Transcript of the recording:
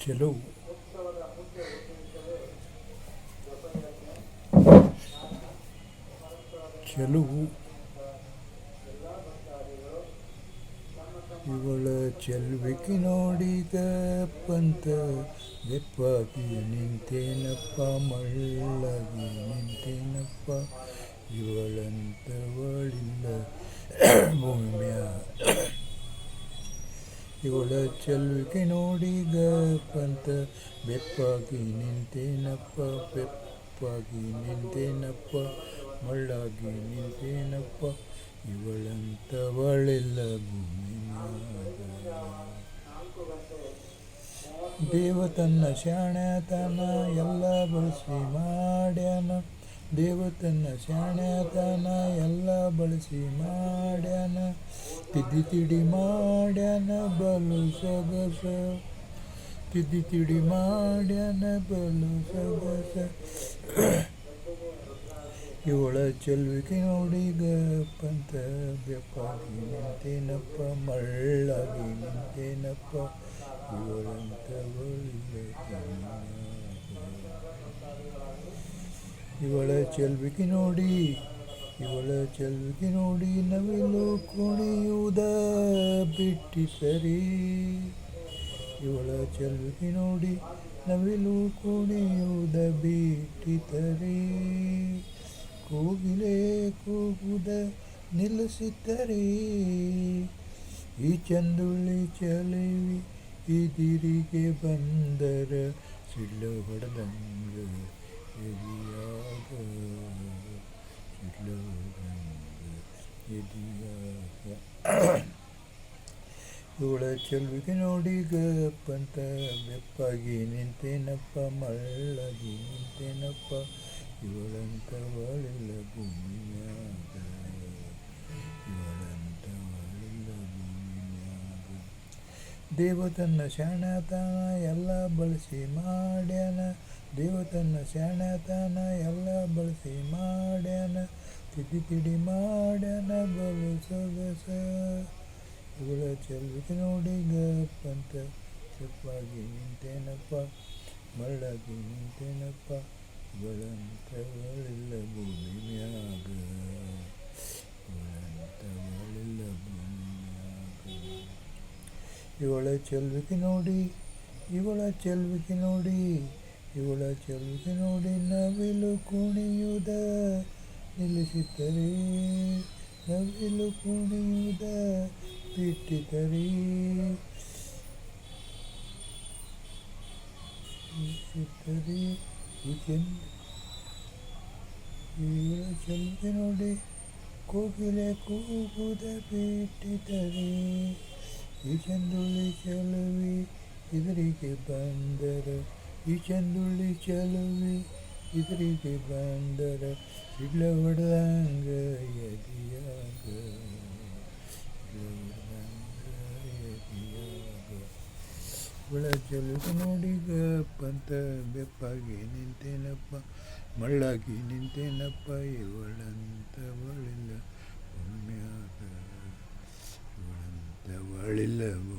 ಕೆಲವು ಕೆಲವು ಇವಳ ಚೆಲ್ವಿಕೆ ನೋಡಿದ ಪಂತ ಬೆಪ್ಪಾಗಿ ನಿಂತೇನಪ್ಪ ಮಳ್ಳಾಗಿ ನಿಂತೇನಪ್ಪ ಇವಳಂತವಳಿಲ್ಲ ಭೂಮಿಯ ಇವಳ ಚೆಲ್ವಿಕೆ ನೋಡಿದ ಪಂತ, ಬೆಪ್ಪಾಗಿ ನಿಂತೇನಪ್ಪ ಬೆಪ್ಪಾಗಿ ನಿಂತೇನಪ್ಪ ಮಳ್ಳಾಗಿ ನಿಂತೇನಪ್ಪ ಇವಳಂತವಳೆಲ್ಲ ಭೂಮಿ ದೇವ ತನ್ನ ಶಾಣ್ಯಾತನ ಎಲ್ಲ ಬಳಸಿ ಮಾಡ್ಯಾನ. ದೇವ ತನ್ನ ಶಾಣ್ಯಾತನ ಎಲ್ಲ ಬಳಸಿ ಮಾಡ್ಯಾನ ತಿದ್ದಿ ತಿಡಿ ಮಾಡ್ಯಾನ ಬಲು ಸೊಗಸ ತಿದ್ದಿ ತಿಡಿ ಮಾಡ್ಯಾನ ಬಲು ಸೊಗಸ ಇವಳ ಚೆಲ್ವಿಕೆ ನೋಡಿ ಗಪ್ಪಂತ ಬೆಪ್ಪಾಗಿ ನಿಂತೇನಪ್ಪ ಮಳ್ಳಾಗಿ ನಿಂತೇನಪ್ಪ ಇವಳಂತ ಇವಳ ಚೆಲ್ವಿಕೆ ನೋಡಿ, ಇವಳ ಚೆಲ್ವಿಕೆ ನೋಡಿ ನವಿಲು ಕುಣಿಯುವುದ ಬಿಟ್ಟಿಸರಿ ಇವಳ ಚೆಲ್ವಿಕೆ ನೋಡಿ ನವಿಲು ಕುಣಿಯುವುದ ಬಿಟ್ಟಿತರೆ ಕೂಗಿಲೆ ಕೂಗುದ ನಿಲ್ಲಿಸಿದ್ದರೆ ಈ ಚಂದುಳ್ಳಿ ಚಲವಿ ಇದಿರಿಗೆ ಬಂದರ ಸಿಡ್ಲು ಹೊಡೆದಂಗ ಎದಿಯಾಗ ಎದಿಯಾಗ ಇವಳ ಚೆಲುವಿಗೆ ನೋಡಿ ಗಪ್ಪಂತ, ಬೆಪ್ಪಾಗಿ ನಿಂತೇನಪ್ಪ, ಮಳ್ಳಾಗಿ ನಿಂತೇನಪ್ಪ ಇವಳಂತವಳಿಲ್ಲ ಭೂಮಿ ಮ್ಯಾಗ ಇವಳಂತವಳಿಲ್ಲ ಭೂಮಿ ಮ್ಯಾಗ ದೇವ ತನ್ನ ಶಾಣ್ಯಾತನ ಎಲ್ಲ ಬಳಸಿ ಮಾಡ್ಯಾನ. ದೇವ ತನ್ನ ಶಾಣ್ಯಾತನ ಎಲ್ಲ ಬಳಸಿ ಮಾಡ್ಯಾನ ತಿದ್ದಿ ತಿಡಿ ಮಾಡ್ಯಾನ ಬಲು ಸೊಗಸ ಇವಳ ಚೆಲ್ವಿಕೆ ನೋಡಿ ಗಪ್ಪಂತ ಸಪ್ಪಾಗಿ ನಿಂತೇನಪ್ಪ ಮಳ್ಳಾಗಿ ನಿಂತೇನಪ್ಪ ಇವಳಂತವಳಿಲ್ಲ ಭೂಮಿ ಮ್ಯಾಗ ಇವಳಂತವಳಿಲ್ಲ ಭೂಮಿ ಮ್ಯಾಗ ಇವಳ ಚೆಲ್ವಿಕೆ ನೋಡಿ ಇವಳ ಚೆಲ್ವಿಕೆ ನೋಡಿ ಇವಳ ಚೆಲ್ವಿಕೆ ನೋಡಿ ನವಿಲು ಕುಣಿಯುವುದ ನಿಲ್ಲಿಸಿದ್ದರೆ ನವಿಲು ಕುಣಿಯುವುದ ಬಿಟ್ಟಿದ್ದರೆ ನಿಲ್ಲಿಸಿದ್ದರೆ ಈ ಚೆಂದ ಇವಳ ಚೆಲ್ವಿಕೆ ನೋಡಿ ಕೋಗಿಲೆ ಕೂಗುದ ಬಿಟ್ಟಿದ್ದರೆ ಈ ಚಂದುಳ್ಳಿ ಚಲುವಿ ಇದರಿಗೆ ಬಂದರ ಈ ಚಂದುಳ್ಳಿ ಚಲುವಿ ಇದರಿಗೆ ಬಂದರ ಸಿಡ್ಲ ಹೊಡೆದಂಗ ಎದಿಯಾಗ ಒಳ ಚೆಲುವು ನೋಡಿ ಗಪ್ಪಂತ ಬೆಪ್ಪಾಗಿ ನಿಂತೇನಪ್ಪ ಮಳ್ಳಾಗಿ ನಿಂತೇನಪ್ಪ ಇವಳಂತವಳಿಲ್ಲ ಭೂಮ್ಯಾಗ ಇವಳಂತವಳಿಲ್ಲ ಭೂಮಿ ಮ್ಯಾಗ